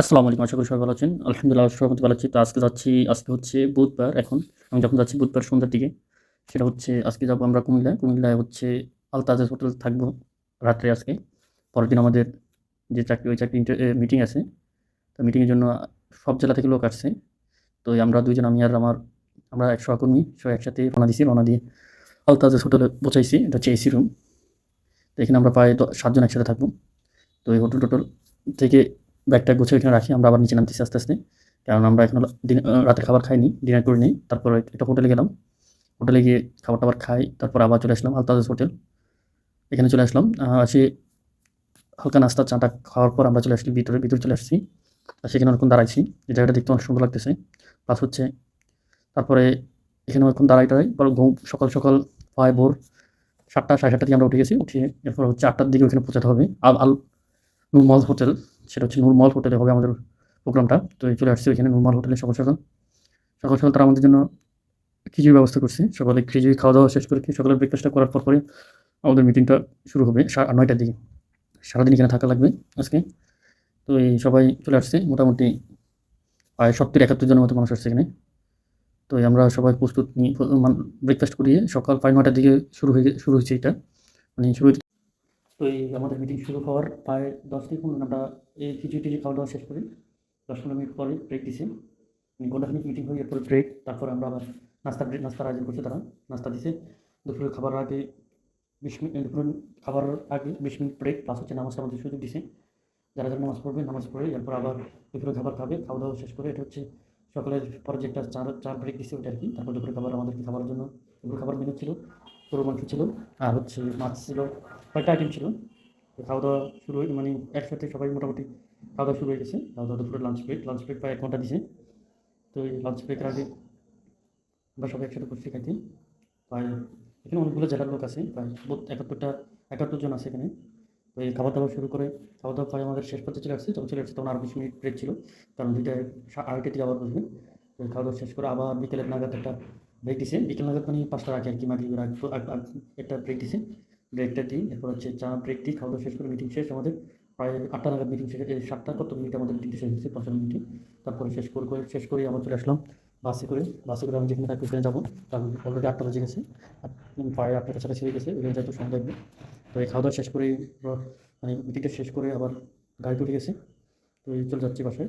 আসসালামু আলাইকুম, আশা করি সবাই ভালো আছেন। আলহামদুলিল্লাহ সবাই ভালো আছি। তো আজকে যাচ্ছি, আজকে হচ্ছে বুধবার এখন। আমি যখন যাচ্ছি বুধবার সন্ধ্যার দিকে, সেটা হচ্ছে আজকে যাব আমরা কুমিল্লায় কুমিল্লায় হচ্ছে আলতাজের হোটেল থাকব রাত্রে আজকে। পরের দিন আমাদের যে চাকরি, ওই চাকরি মিটিং আছে। তো মিটিংয়ের জন্য সব জেলা থেকে লোক আসছে। তো আমরা দুইজন, আমি আর আমার, আমরা এক সহকর্মী, সবাই একসাথে রওনা দিয়েছি, রওনা দিয়ে আলতাজের হোটেলে পৌঁছাইছি। এটা হচ্ছে এসি রুম তো এখানে আমরা প্রায় সাতজন একসাথে থাকব। তো এই হোটেল টোটেল থেকে ব্যাগটা গুছিয়ে এখানে রাখি, আমরা আবার নিচে নামতেছি আস্তে আস্তে। কারণ আমরা এখন দিন রাতে খাবার খাইনি ডিনার করে নিই তারপর একটা হোটেলে গেলাম। হোটেলে গিয়ে খাবার টাবার খাই, তারপর আবার চলে আসলাম আলতাজ হোটেল এখানে চলে আসলাম। আসি, হালকা নাস্তা, চাটা খাওয়ার পর আমরা চলে আসছি, ভিতরে ভিতরে চলে আসছি। আর সেখানে অনেকক্ষণ দাঁড়াইছি। যে জায়গাটা দেখতে অনেক সুন্দর লাগতেছে। প্লাস হচ্ছে, তারপরে এখানে অনেকক্ষণ দাঁড়াই টাড়াই পর ঘুম, সকাল সকাল প্রায় ভোর, সাতটা, সাড়ে সাতটা দিকে আমরা উঠে গেছি। উঠে এরপর হচ্ছে আটটার দিকে ওখানে পৌঁছাতে হবে। আল আল নুরমল হোটেল। সেটা হচ্ছে নুরমল হোটেলে হবে আমাদের প্রোগ্রামটা। তো এই চলে আসছি ওইখানে নুরমল হোটেলে সকাল সকাল। সকাল সকাল তারা আমাদের জন্য খিচুড়ির ব্যবস্থা করছে। সকালে খিচুড়ি খাওয়া দাওয়া শেষ করে কি সকালের ব্রেকফাস্টটা করার পর পরে আমাদের মিটিংটা শুরু হবে নয়টার দিকে। সারাদিন এখানে থাকা লাগবে আজকে। তো এই সবাই চলে আসছে। মোটামুটি প্রায় সত্তর একাত্তর জনের মতো মানুষ আসছে এখানে। তো আমরা সবাই প্রস্তুত নিয়ে ব্রেকফাস্ট করিয়ে সকাল প্রায় নয়টার দিকে শুরু হয়ে শুরু হয়েছে এটা। মানে শুরু এই আমাদের মিটিং শুরু হওয়ার প্রায় দশ থেকে পনেরো আমরা এই খিচুড়ি টিচুড়ি খাওয়া দাওয়া শেষ করি। দশ পনেরো মিনিট পরে ব্রেক দিছে। ঘন্টাখানিক মিটিং হয়ে এরপরে ব্রেক তারপর আমরা আবার নাস্তা নাস্তার আয়োজন করছি তারা। নাস্তা দিছে। দুপুরের খাবার আগে বিশ মিনিট, দুপুরের খাবার আগে বিশ মিনিট ব্রেক প্লাস হচ্ছে নামাজ আমাদের সুযোগ দিছে। যারা যারা নামাজ পড়বে, নামাজ পড়ে এরপর আবার দুপুরে খাবার খাবে, খাওয়া দাওয়া শেষ করে, এটা হচ্ছে সকালের পরে যে একটা চার চার ব্রেক দিছে ওইটা আর কি। তারপর দুপুরের খাবার আমাদেরকে খাবারের জন্য দুপুরে খাবার মেনু ছিল। গরুর ছিল, আর হচ্ছে মাছ ছিল, কয়েকটা আইটেম ছিল। খাওয়া দাওয়া শুরু হয়ে মানে একসাথে সবাই মোটামুটি খাওয়া দাওয়া শুরু হয়ে গেছে। খাওয়া দাওয়া দুপুরে লাঞ্চ ব্রেক লাঞ্চ ব্রেক প্রায় এক ঘণ্টা দিছে। তো এই লাঞ্চ ব্রেকের আগে আমরা সবাই একসাথে বসে খাইতে। প্রায় এখানে অনেকগুলো জেলার লোক আছে, প্রায় একাত্তরটা একাত্তর জন আছে এখানে। তো এই খাবার দাবার শুরু করে খাওয়া দাওয়া প্রায় আমাদের শেষ পর্যায়ে চলে আসছে। যখন চলে আসছে তখন আর বিশ মিনিট ব্রেক ছিল। কারণ দুইটায় আড়াইটার দিকে আবার বসবে। তো খাওয়া দাওয়া শেষ করে আবার বিকেলের নাগাদ একটা ব্রেক দিছে বিকেল নাগাদ মানে পাঁচটার আগে আর কি মাগরিবের একটা ব্রেক দিছে ব্রেকটা দিই। এরপর হচ্ছে চা ব্রেক দিই খাওয়া শেষ করে মিটিং শেষ। আমাদের প্রায় আটটা নাগাদ মিটিং শেষ সাতটা কত মিনিট আমাদের মিটিং শেষ হয়েছে, পঞ্চান্ন মিনিটে। তারপরে শেষ করে করে শেষ করে আবার চলে আসলাম বাসে করে। বাসে করে আমি যেখানে থাকি ওখানে যাব। কারণ অলরেডি আটটা বেজে গেছে। প্রায় আটটা কাছাকাছি হয়ে গেছে। ওখানে যাইতে সময় লাগবে। তো এই খাওয়া দাওয়া শেষ করে মানে মিটিংটা শেষ করে আবার গাড়িতে উঠে গেছে। তো চলে যাচ্ছি বাসায়।